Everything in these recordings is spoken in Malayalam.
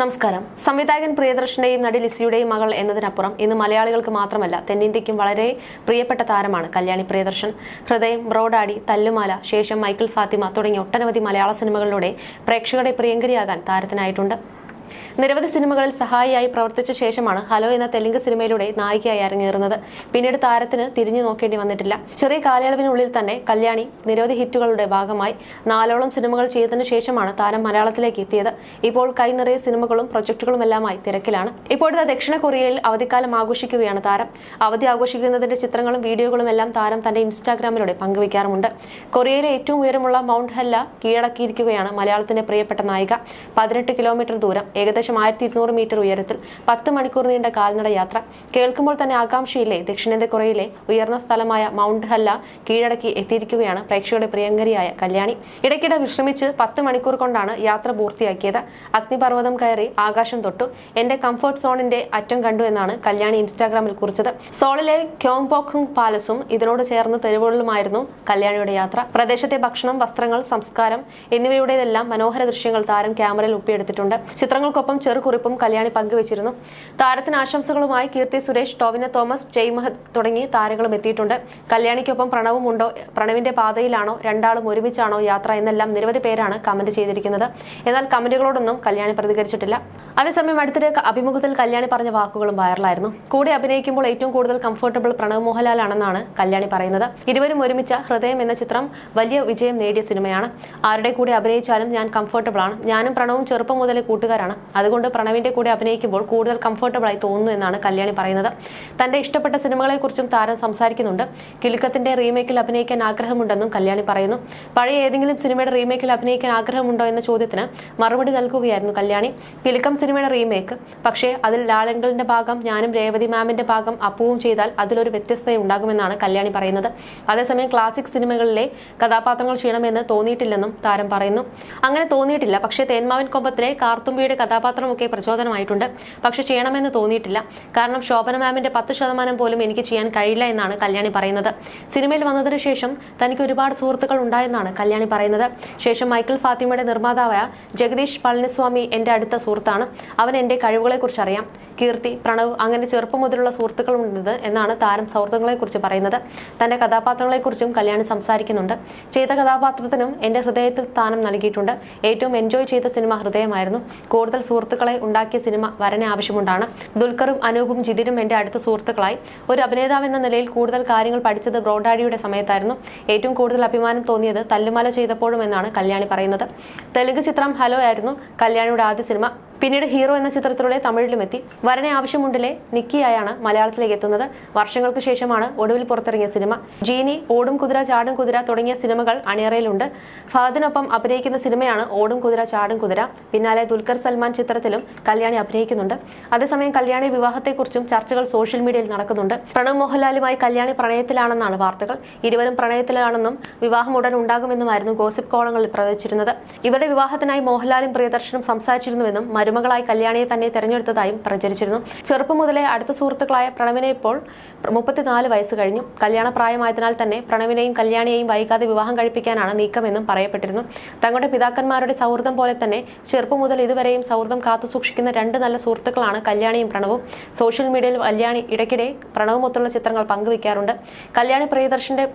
നമസ്കാരം. സംവിധായകൻ പ്രിയദർശന്റെയും നടി ലിസിയുടെയും മകൾ എന്നതിനപ്പുറം ഇന്ന് മലയാളികൾക്ക് മാത്രമല്ല തെന്നിന്ത്യയ്ക്കും വളരെ പ്രിയപ്പെട്ട താരമാണ് കല്യാണി പ്രിയദർശൻ. ഹൃദയം ബ്രോഡാടി തല്ലുമാല ശേഷം മൈക്കിൾ ഫാത്തിമ തുടങ്ങിയ ഒട്ടനവധി മലയാള സിനിമകളിലൂടെ പ്രേക്ഷകരെ പ്രിയങ്കരിയാകാൻ താരത്തിനായിട്ടുണ്ട്. നിരവധി സിനിമകളിൽ സഹായിയായി പ്രവർത്തിച്ച ശേഷമാണ് ഹലോ എന്ന തെലുങ്ക് സിനിമയിലൂടെ നായികയായി അരങ്ങേറുന്നത്. പിന്നീട് താരത്തിന് തിരിഞ്ഞു നോക്കേണ്ടി വന്നിട്ടില്ല. ചെറിയ കാലയളവിനുള്ളിൽ തന്നെ കല്യാണി നിരവധി ഹിറ്റുകളുടെ ഭാഗമായി നാലോളം സിനിമകൾ ചെയ്തതിന് ശേഷമാണ് താരം മലയാളത്തിലേക്ക് എത്തിയത്. ഇപ്പോൾ കൈ നിറയെ സിനിമകളും പ്രൊജക്ടുകളുമെല്ലാമായി തിരക്കിലാണ്. ഇപ്പോഴത്തെ ദക്ഷിണ കൊറിയയിൽ അവധിക്കാലം ആഘോഷിക്കുകയാണ് താരം. അവധി ആഘോഷിക്കുന്നതിന്റെ ചിത്രങ്ങളും വീഡിയോകളും എല്ലാം താരം തന്റെ ഇൻസ്റ്റാഗ്രാമിലൂടെ പങ്കുവയ്ക്കാറുമുണ്ട്. കൊറിയയിലെ ഏറ്റവും ഉയരമുള്ള മൗണ്ട് ഹെല്ല കീഴടക്കിയിരിക്കുകയാണ് മലയാളത്തിന്റെ പ്രിയപ്പെട്ട നായിക. പതിനെട്ട് കിലോമീറ്റർ ദൂരം ഏകദേശം ആയിരത്തി ഇരുന്നൂറ് മീറ്റർ ഉയരത്തിൽ പത്ത് മണിക്കൂർ നീണ്ട കാൽനട യാത്ര കേൾക്കുമ്പോൾ തന്നെ ആകാംക്ഷയിലെ ദക്ഷിണേന്ത്യ കൊറിയയിലെ ഉയർന്ന സ്ഥലമായ മൗണ്ട് ഹല്ല കീഴടക്കി എത്തിയിരിക്കുകയാണ് പ്രേക്ഷകരുടെ പ്രിയങ്കരിയായ കല്യാണി. ഇടയ്ക്കിടെ വിശ്രമിച്ച് പത്ത് മണിക്കൂർ കൊണ്ടാണ് യാത്ര പൂർത്തിയാക്കിയത്. അഗ്നിപർവതം കയറി ആകാശം തൊട്ടു. എന്റെ കംഫർട്ട് സോണിന്റെ അറ്റം കണ്ടു എന്നാണ് കല്യാണി ഇൻസ്റ്റാഗ്രാമിൽ കുറിച്ചത്. സോളിലെ ക്യോങ്ബോക്കുങ് പാലസും ഇതിനോട് ചേർന്ന് തെരുവുകളിലുമായിരുന്നു കല്യാണിയുടെ യാത്ര. പ്രദേശത്തെ ഭക്ഷണം വസ്ത്രങ്ങൾ സംസ്കാരം എന്നിവയുടേതെല്ലാം മനോഹര ദൃശ്യങ്ങൾ താരം ക്യാമറയിൽ ഒപ്പിയെടുത്തിട്ടുണ്ട്. ചിത്രങ്ങൾക്കൊപ്പം ചെറുകുറിപ്പും കല്യാണി പങ്കുവച്ചിരുന്നു. താരത്തിന് ആശംസകളുമായി കീർത്തി സുരേഷ് ടോവിന തോമസ് ജയ് മഹത് തുടങ്ങി താരങ്ങളും എത്തിയിട്ടുണ്ട്. കല്യാണിക്കൊപ്പം പ്രണവും ഉണ്ടോ പ്രണവിന്റെ പാതയിലാണോ രണ്ടാളും ഒരുമിച്ചാണോ യാത്ര എന്നെല്ലാം നിരവധി പേരാണ് കമന്റ് ചെയ്തിരിക്കുന്നത്. എന്നാൽ കമന്റുകളോടൊന്നും കല്യാണി പ്രതികരിച്ചിട്ടില്ല. അതേസമയം അടുത്തിടെ അഭിമുഖത്തിൽ കല്യാണി പറഞ്ഞ വാക്കുകളും വൈറലായിരുന്നു. കൂടെ അഭിനയിക്കുമ്പോൾ ഏറ്റവും കൂടുതൽ കംഫർട്ടബിൾ പ്രണവ് മോഹൻലാലാണെന്നാണ് കല്യാണി പറയുന്നത്. ഇരുവരും ഒരുമിച്ച ഹൃദയം എന്ന ചിത്രം വലിയ വിജയം നേടിയ സിനിമയാണ്. ആരുടെ കൂടെ അഭിനയിച്ചാലും ഞാൻ കംഫർട്ടബിൾ ആണ്. ഞാനും പ്രണവും ചെറുപ്പം മുതലേ കൂട്ടുകാരാണ്. അതുകൊണ്ട് പ്രണവിന്റെ കൂടെ അഭിനയിക്കുമ്പോൾ കൂടുതൽ കംഫർട്ടബിൾ ആയി തോന്നുന്നു എന്നാണ് കല്യാണി പറയുന്നത്. തന്റെ ഇഷ്ടപ്പെട്ട സിനിമകളെ കുറിച്ചും താരം സംസാരിക്കുന്നുണ്ട്. കിലുക്കത്തിന്റെ റീമേക്കിൽ അഭിനയിക്കാൻ ആഗ്രഹമുണ്ടെന്നും കല്യാണി പറയുന്നു. പഴയ ഏതെങ്കിലും സിനിമയുടെ റീമേക്കിൽ അഭിനയിക്കാൻ ആഗ്രഹമുണ്ടോ എന്ന ചോദ്യത്തിന് മറുപടി നൽകുകയായിരുന്നു കല്യാണി. കിലുക്കം സിനിമയുടെ റീമേക്ക്. പക്ഷേ അതിൽ ലാളങ്കളിന്റെ ഭാഗം ഞാനും രേവതി മാമിന്റെ ഭാഗം അപ്പുവും ചെയ്താൽ അതിലൊരു വ്യത്യസ്തത ഉണ്ടാകുമെന്നാണ് കല്യാണി പറയുന്നത്. അതേസമയം ക്ലാസിക് സിനിമകളിലെ കഥാപാത്രങ്ങൾ ചെയ്യണമെന്ന് തോന്നിയിട്ടില്ലെന്നും താരം പറയുന്നു. അങ്ങനെ തോന്നിയിട്ടില്ല. പക്ഷേ തേന്മാവിൻ കൊമ്പത്തിലെ കാർത്തുമ്പിയുടെ കഥാപാത്രമൊക്കെ പ്രചോദനമായിട്ടുണ്ട്. പക്ഷെ ചെയ്യണമെന്ന് തോന്നിയിട്ടില്ല. കാരണം ശോഭന മാമിന്റെ പത്ത് ശതമാനം പോലും എനിക്ക് ചെയ്യാൻ കഴിയില്ല എന്നാണ് കല്യാണി പറയുന്നത്. സിനിമയിൽ വന്നതിന് ശേഷം തനിക്ക് ഒരുപാട് സുഹൃത്തുക്കൾ ഉണ്ടായെന്നാണ് കല്യാണി പറയുന്നത്. ശേഷം മൈക്കിൾ ഫാത്തിമയുടെ നിർമ്മാതാവായ ജഗദീഷ് പളനിസ്വാമി എന്റെ അടുത്ത സുഹൃത്താണ്. അവൻ എന്റെ കഴിവുകളെക്കുറിച്ച് അറിയാം. കീർത്തി പ്രണവ് അങ്ങനെ ചെറുപ്പം മുതലുള്ള സുഹൃത്തുക്കളുണ്ട് എന്നാണ് താരം സൗഹൃദങ്ങളെക്കുറിച്ച് പറയുന്നത്. തന്റെ കഥാപാത്രങ്ങളെക്കുറിച്ചും കല്യാണി സംസാരിക്കുന്നുണ്ട്. ചെയ്ത കഥാപാത്രത്തിനും എന്റെ ഹൃദയത്തിൽ സ്ഥാനം നൽകിയിട്ടുണ്ട്. ഏറ്റവും എൻജോയ് ചെയ്ത സിനിമ ഹൃദയമായിരുന്നു. കൂടുതൽ സുഹൃത്തുക്കളെ ഉണ്ടാക്കിയ സിനിമ വരനെ ആവശ്യമുണ്ടാണ്. ദുൽഖറും അനൂപും ജിതിനും എന്റെ അടുത്ത സുഹൃത്തുക്കളായി. ഒരു അഭിനേതാവ് എന്ന നിലയിൽ കൂടുതൽ കാര്യങ്ങൾ പഠിച്ചത് ബ്രോഡാഡിയുടെ സമയത്തായിരുന്നു. ഏറ്റവും കൂടുതൽ അഭിമാനം തോന്നിയത് തല്ലുമല ചെയ്തപ്പോഴും എന്നാണ് കല്യാണി പറയുന്നത്. തെലുങ്ക് ചിത്രം ഹലോ ആയിരുന്നു കല്യാണിയുടെ ആദ്യ സിനിമ. പിന്നീട് ഹീറോ എന്ന ചിത്രത്തിലൂടെ തമിഴിലും എത്തി. വരനെ ആവശ്യമുണ്ടിലെ നിക്കിയായാണ് മലയാളത്തിലേക്ക് എത്തുന്നത്. വർഷങ്ങൾക്ക് ശേഷമാണ് ഒടുവിൽ പുറത്തിറങ്ങിയ സിനിമ. ജീനി ഓടും കുതിര ചാടും കുതിര തുടങ്ങിയ സിനിമകൾ അണിയറയിലുണ്ട്. ഫഹദിനൊപ്പം അഭിനയിക്കുന്ന സിനിമയാണ് ഓടും കുതിര ചാടും കുതിര. പിന്നാലെ ദുൽഖർ സൽമാൻ ചിത്രത്തിലും കല്യാണി അഭിനയിക്കുന്നുണ്ട്. അതേസമയം കല്യാണി വിവാഹത്തെക്കുറിച്ചും ചർച്ചകൾ സോഷ്യൽ മീഡിയയിൽ നടക്കുന്നുണ്ട്. പ്രണവ് മോഹൻലാലുമായി കല്യാണി പ്രണയത്തിലാണെന്നാണ് വാർത്തകൾ. ഇരുവരും പ്രണയത്തിലാണെന്നും വിവാഹം ഉടൻ ഉണ്ടാകുമെന്നുമായിരുന്നു ഗോസിപ്പ് കോളങ്ങളിൽ പ്രവചിച്ചിരുന്നത്. ഇവരുടെ വിവാഹത്തിനായി മോഹൻലാലും പ്രിയദർശനും സംസാരിച്ചിരുന്നുവെന്നും മരുമകളായി കല്യാണിയെ തന്നെ തെരഞ്ഞെടുത്തതായും പ്രചരിച്ചിരുന്നു. ചെറുപ്പം മുതലേ അടുത്ത സുഹൃത്തുക്കളായ പ്രണവിനെ ഇപ്പോൾ മുപ്പത്തിനാല് വയസ്സ് കഴിഞ്ഞു. കല്യാണ പ്രായമായതിനാൽ തന്നെ പ്രണവിനെയും കല്യാണിയെയും വൈകാതെ വിവാഹം കഴിപ്പിക്കാനാണ് നീക്കമെന്നും പറയപ്പെട്ടിരുന്നു. തങ്ങളുടെ പിതാക്കന്മാരുടെ സൗഹൃദം പോലെ തന്നെ ചെറുപ്പം മുതൽ ഇതുവരെയും സൗഹൃദം കാത്തുസൂക്ഷിക്കുന്ന രണ്ട് നല്ല സുഹൃത്തുക്കളാണ് കല്യാണിയും പ്രണവും. സോഷ്യൽ മീഡിയയിൽ കല്യാണി ഇടയ്ക്കിടെ പ്രണവുമൊത്തുള്ള ചിത്രങ്ങൾ പങ്കുവയ്ക്കാറുണ്ട്. കല്യാണി പ്രിയദർശന്റെ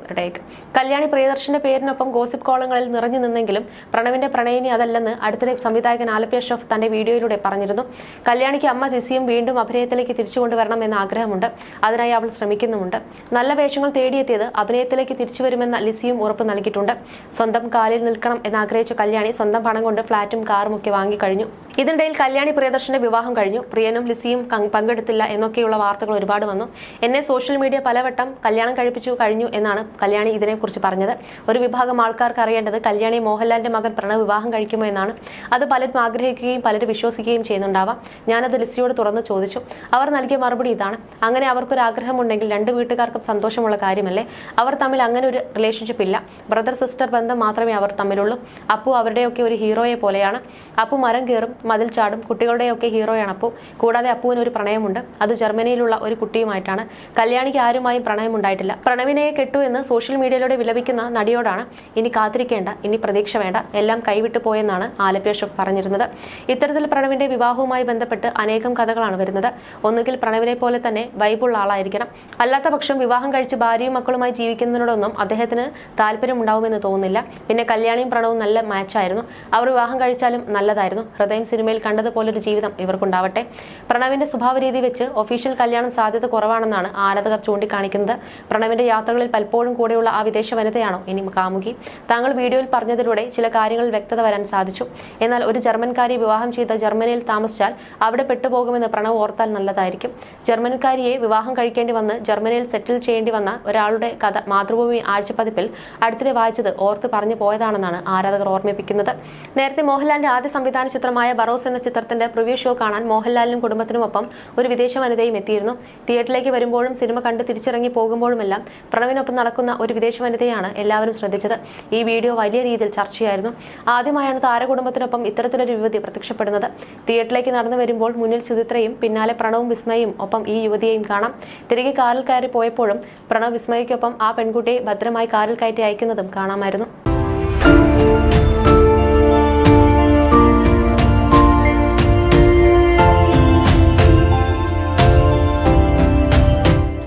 കല്യാണി പ്രിയദർശന്റെ പേരിനൊപ്പം ഗോസിപ്പ് കോളങ്ങളിൽ നിറഞ്ഞു നിന്നെങ്കിലും പ്രണവിന്റെ പ്രണയിനി അതല്ലെന്ന് അടുത്തിടെ സംവിധായകൻ ആലപ്പി ഷെഫ് തന്റെ വീഡിയോയിലൂടെ പറഞ്ഞിരുന്നു. കല്യാണിക്ക് അമ്മ ജിസിയും വീണ്ടും അഭിനയത്തിലേക്ക് തിരിച്ചു കൊണ്ടുവരണം എന്ന ആഗ്രഹമുണ്ട്. അതിനായി അവൾ ശ്രമിക്കുന്നുമുണ്ട്. നല്ല വേഷങ്ങൾ തേടിയെത്തിയത് അഭിനയത്തിലേക്ക് തിരിച്ചു വരുമെന്ന ലിസിയും ഉറപ്പ് നൽകിയിട്ടുണ്ട്. സ്വന്തം കാലിൽ നിൽക്കണം എന്നാഗ്രഹിച്ച കല്യാണി സ്വന്തം പണം കൊണ്ട് ഫ്ളാറ്റും കാറും ഒക്കെ വാങ്ങിക്കഴിഞ്ഞു. ഇതിനിടയിൽ കല്യാണി പ്രിയദർശന്റെ വിവാഹം കഴിഞ്ഞു. പ്രിയനും ലിസിയും പങ്കെടുത്തില്ല എന്നൊക്കെയുള്ള വാർത്തകൾ ഒരുപാട് വന്നു. എന്നെ സോഷ്യൽ മീഡിയ പലവട്ടം കല്യാണം കഴിപ്പിച്ചു കഴിഞ്ഞു എന്നാണ് കല്യാണി ഇതിനെക്കുറിച്ച് പറഞ്ഞത്. ഒരു വിഭാഗം ആൾക്കാർക്ക് അറിയേണ്ടത് കല്യാണി മോഹൻലാലിന്റെ മകൻ പ്രണവ് വിവാഹം കഴിക്കുമോ എന്നാണ്. അത് പലരും ആഗ്രഹിക്കുകയും പലരും വിശ്വസിക്കുകയും ചെയ്യുന്നുണ്ടാവാം. ഞാനത് ലിസിയോട് തുറന്ന് ചോദിച്ചു. അവർ നൽകിയ മറുപടി ഇതാണ്. അങ്ങനെ അവർക്കൊരു ആഗ്രഹമുണ്ടെങ്കിൽ രണ്ട് വീട്ടുകാർക്കും സന്തോഷമുള്ള കാര്യമല്ലേ? അവർ തമ്മിൽ അങ്ങനെ ഒരു റിലേഷൻഷിപ്പ് ഇല്ല. ബ്രദർ സിസ്റ്റർ ബന്ധം മാത്രമേ അവർ തമ്മിലുള്ളൂ. അപ്പു അവരുടെയൊക്കെ ഒരു ഹീറോയെ പോലെയാണ്. അപ്പു മരം കയറും മതിൽ ചാടും. കുട്ടികളുടെയൊക്കെ ഹീറോയാണ് അപ്പു. കൂടാതെ അപ്പുവിന് ഒരു പ്രണയമുണ്ട്. അത് ജർമ്മനിയിലുള്ള ഒരു കുട്ടിയുമായിട്ടാണ്. കല്യാണിക്ക് ആരുമായും പ്രണയമുണ്ടായിട്ടില്ല. പ്രണവിനെ കെട്ടു എന്ന് സോഷ്യൽ മീഡിയയിലൂടെ വിലപിക്കുന്ന നടിയോടാണ്. ഇനി കാത്തിരിക്കേണ്ട ഇനി പ്രതീക്ഷ വേണ്ട. എല്ലാം കൈവിട്ടു പോയെന്നാണ് ആലപ്പി പറഞ്ഞിരുന്നത്. ഇത്തരത്തിൽ പ്രണവിന്റെ വിവാഹവുമായി ബന്ധപ്പെട്ട് അനേകം കഥകളാണ് വരുന്നത്. ഒന്നുകിൽ പ്രണവിനെ പോലെ തന്നെ വൈബുള്ള ആളായിരിക്കണം. അല്ലാത്ത പക്ഷം വിവാഹം കഴിച്ച് ഭാര്യയും മക്കളുമായി ജീവിക്കുന്നതിനോടൊന്നും അദ്ദേഹത്തിന് താല്പര്യമുണ്ടാവുമെന്ന് തോന്നുന്നില്ല. പിന്നെ കല്യാണിയും പ്രണവും നല്ല മാച്ചായിരുന്നു അവർ വിവാഹം കഴിച്ചാലും നല്ലതായിരുന്നു. ഹൃദയം സിനിമയിൽ കണ്ടതുപോലൊരു ജീവിതം ഇവർക്കുണ്ടാവട്ടെ. പ്രണവിന്റെ സ്വഭാവ രീതി വെച്ച് ഒഫീഷ്യൽ കല്യാണം സാധ്യത കുറവാണെന്നാണ് ആരാധകർ ചൂണ്ടിക്കാണിക്കുന്നത്. പ്രണവിന്റെ യാത്രകളിൽ പലപ്പോഴും കൂടെയുള്ള ആ വിദേശ വനിതയാണോ ഇനി കാമുകി? താങ്കൾ വീഡിയോയിൽ പറഞ്ഞതിലൂടെ ചില കാര്യങ്ങളിൽ വ്യക്തത വരാൻ സാധിച്ചു. എന്നാൽ ഒരു ജർമ്മൻകാരി വിവാഹം ചെയ്ത് ജർമ്മനിയിൽ താമസിച്ചാൽ അവിടെ പെട്ടുപോകുമെന്ന് പ്രണവ് ഓർത്താൽ നല്ലതായിരിക്കും. ജർമ്മൻകാരിയെ വിവാഹം കഴിക്കേണ്ടി വന്ന് ജർമ്മനിയിൽ സെറ്റിൽ ചെയ്യേണ്ടി വന്ന ഒരാളുടെ കഥ മാതൃഭൂമി ആഴ്ചപ്പതിപ്പിൽ അടുത്തിടെ വായിച്ചത് ഓർത്ത് പറഞ്ഞു പോയതാണെന്നാണ് ആരാധകർ ഓർമ്മിപ്പിക്കുന്നത്. നേരത്തെ മോഹൻലാലിന്റെ ആദ്യ സംവിധാന ചിത്രമായ ബറോസ് എന്ന ചിത്രത്തിന്റെ പ്രിവ്യൂ ഷോ കാണാൻ മോഹൻലാലിനും കുടുംബത്തിനുമൊപ്പം ഒരു വിദേശ വനിതയും എത്തിയിരുന്നു. തിയേറ്ററിലേക്ക് വരുമ്പോഴും സിനിമ കണ്ട് തിരിച്ചിറങ്ങി പോകുമ്പോഴുമെല്ലാം പ്രണവിനൊപ്പം നടക്കുന്ന ഒരു വിദേശ വനിതയാണ് എല്ലാവരും ശ്രദ്ധിച്ചത്. ഈ വീഡിയോ വലിയ രീതിയിൽ ചർച്ചയായിരുന്നു. ആദ്യമായാണ് താരകുടുംബത്തിനൊപ്പം ഇത്തരത്തിലൊരു യുവതി പ്രത്യക്ഷപ്പെടുന്നത്. തിയേറ്ററിലേക്ക് നടന്നു വരുമ്പോൾ മുന്നിൽ സുചിത്രയും പിന്നാലെ പ്രണവും വിസ്മയും ഒപ്പം ഈ യുവതിയെയും കാണാം. തിരികെ കാറിൽ കയറി പോയപ്പോഴും പ്രണവ് വിസ്മയ്ക്കൊപ്പം ആ പെൺകുട്ടിയെ ഭദ്രമായി കാറിൽ കയറ്റി അയക്കുന്നതും കാണാമായിരുന്നു.